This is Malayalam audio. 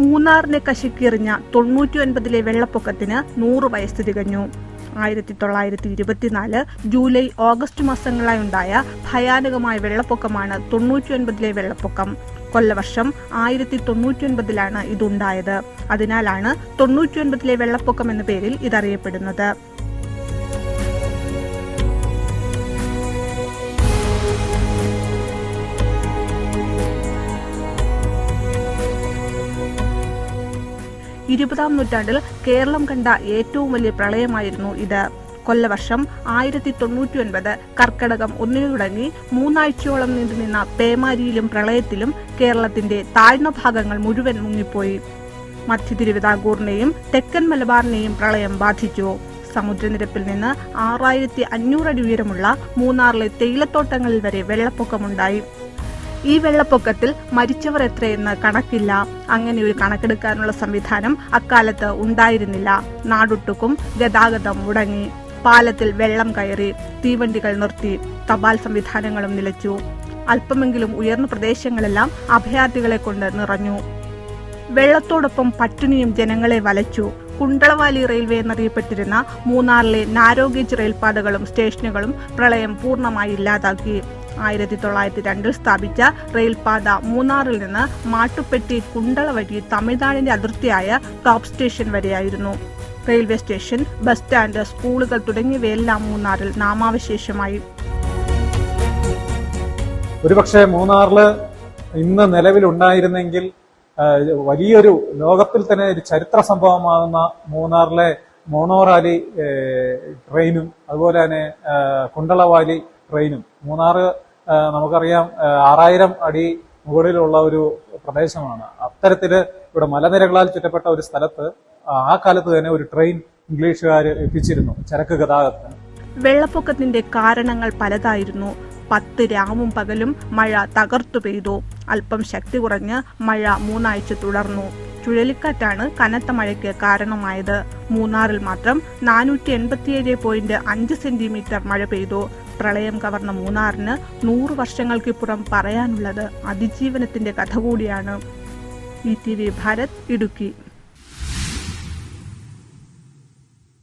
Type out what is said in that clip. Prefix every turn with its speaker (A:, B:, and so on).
A: മൂന്നാറിനെ കശിക്കെറിഞ്ഞ തൊണ്ണൂറ്റി ഒൻപതിലെ വെള്ളപ്പൊക്കത്തിന് നൂറ് വയസ്സ് തികഞ്ഞു. ആയിരത്തി തൊള്ളായിരത്തി ഇരുപത്തിനാല് ജൂലൈ ഓഗസ്റ്റ് മാസങ്ങളായി ഉണ്ടായ ഭയാനകമായ വെള്ളപ്പൊക്കമാണ് തൊണ്ണൂറ്റി ഒൻപതിലെ വെള്ളപ്പൊക്കം. കൊല്ലവർഷം ആയിരത്തി തൊണ്ണൂറ്റി ഒൻപതിലാണ് ഇതുണ്ടായത്. അതിനാലാണ് തൊണ്ണൂറ്റി ഒൻപതിലെ വെള്ളപ്പൊക്കം എന്ന പേരിൽ ഇതറിയപ്പെടുന്നത്. ഇരുപതാം നൂറ്റാണ്ടിൽ കേരളം കണ്ട ഏറ്റവും വലിയ പ്രളയമായിരുന്നു ഇത്. കൊല്ലവർഷം ആയിരത്തി തൊണ്ണൂറ്റി ഒൻപത് കർക്കടകം ഒന്നിനു തുടങ്ങി മൂന്നാഴ്ചയോളം നീണ്ടുനിന്ന പേമാരിയിലും പ്രളയത്തിലും കേരളത്തിന്റെ താഴ്ന്ന ഭാഗങ്ങൾ മുഴുവൻ മുങ്ങിപ്പോയി. മധ്യ തിരുവിതാംകൂറിനെയും തെക്കൻ മലബാറിനെയും പ്രളയം ബാധിച്ചു. സമുദ്രനിരപ്പിൽ നിന്ന് ആറായിരത്തി അഞ്ഞൂറ് അടി ഉയരമുള്ള മൂന്നാറിലെ തേയിലത്തോട്ടങ്ങളിൽ വരെ വെള്ളപ്പൊക്കമുണ്ടായി. ഈ വെള്ളപ്പൊക്കത്തിൽ മരിച്ചവർ എത്രയെന്ന് കണക്കില്ല. അങ്ങനെ ഒരു കണക്കെടുക്കാനുള്ള സംവിധാനം അക്കാലത്ത് ഉണ്ടായിരുന്നില്ല. നാടൊട്ടുക്കും ഗതാഗതം മുടങ്ങി. പാലത്തിൽ വെള്ളം കയറി തീവണ്ടികൾ നിർത്തി തപാൽ സംവിധാനങ്ങളും നിലച്ചു. അല്പമെങ്കിലും ഉയർന്ന പ്രദേശങ്ങളെല്ലാം അഭയാർത്ഥികളെ കൊണ്ട് നിറഞ്ഞു. വെള്ളത്തോടൊപ്പം പട്ടിണിയും ജനങ്ങളെ വലച്ചു. കുണ്ടളവാലി റെയിൽവേ എന്നറിയപ്പെട്ടിരുന്ന മൂന്നാറിലെ നാരോഗേജ് റെയിൽപാതകളും സ്റ്റേഷനുകളും പ്രളയം പൂർണമായി ഇല്ലാതാക്കി. ആയിരത്തി തൊള്ളായിരത്തി രണ്ടിൽ സ്ഥാപിച്ച റെയിൽപാത മൂന്നാറിൽ നിന്ന് മാട്ടുപ്പെട്ടി കുണ്ടള വഴി തമിഴ്നാടിന്റെ അതിർത്തിയായ ടോപ്പ് സ്റ്റേഷൻ വരെയായിരുന്നു. റെയിൽവേ സ്റ്റേഷൻ ബസ് സ്റ്റാൻഡ് സ്കൂളുകൾ തുടങ്ങിയവയെല്ലാം മൂന്നാറിൽ നാമാവശേഷമായി.
B: ഒരുപക്ഷെ മൂന്നാറിൽ ഇന്ന് നിലവിലുണ്ടായിരുന്നെങ്കിൽ വലിയൊരു ലോകത്തിൽ തന്നെ ഒരു ചരിത്ര സംഭവമാകുന്ന മൂന്നാറിലെ മോണോറാലി ട്രെയിനും അതുപോലെ തന്നെ കുണ്ടളവാലി ട്രെയിനും. മൂന്നാറ് നമുക്കറിയാം ആറായിരം അടി മുകളിലുള്ള ഒരു പ്രദേശമാണ്. അത്തരത്തിൽ ഇവിടെ മലനിരകളാൽ ചുറ്റപ്പെട്ട ഒരു സ്ഥലത്ത് ആ കാലത്ത് തന്നെ ഒരു ട്രെയിൻ ഇംഗ്ലീഷുകാർ എത്തിച്ചിരുന്നു ചരക്ക് ഗതാഗതത്തിന്.
A: വെള്ളപ്പൊക്കത്തിന്റെ കാരണങ്ങൾ പലതായിരുന്നു. പത്ത് രാവും പകലും മഴ തകർത്തു പെയ്തു. അല്പം ശക്തി കുറഞ്ഞ് മഴ മൂന്നാഴ്ച തുടർന്നു. ചുഴലിക്കാറ്റാണ് കനത്ത മഴയ്ക്ക് കാരണമായത്. മൂന്നാറിൽ മാത്രം നാനൂറ്റി എൺപത്തിയേഴ് പോയിന്റ് അഞ്ച് സെന്റിമീറ്റർ മഴ പെയ്തു. പ്രളയം കവർന്ന മൂന്നാറിന് നൂറ് വർഷങ്ങൾക്കിപ്പുറം പറയാനുള്ളത് അതിജീവനത്തിന്റെ കഥ കൂടിയാണ്. E T V Bharat Idukki.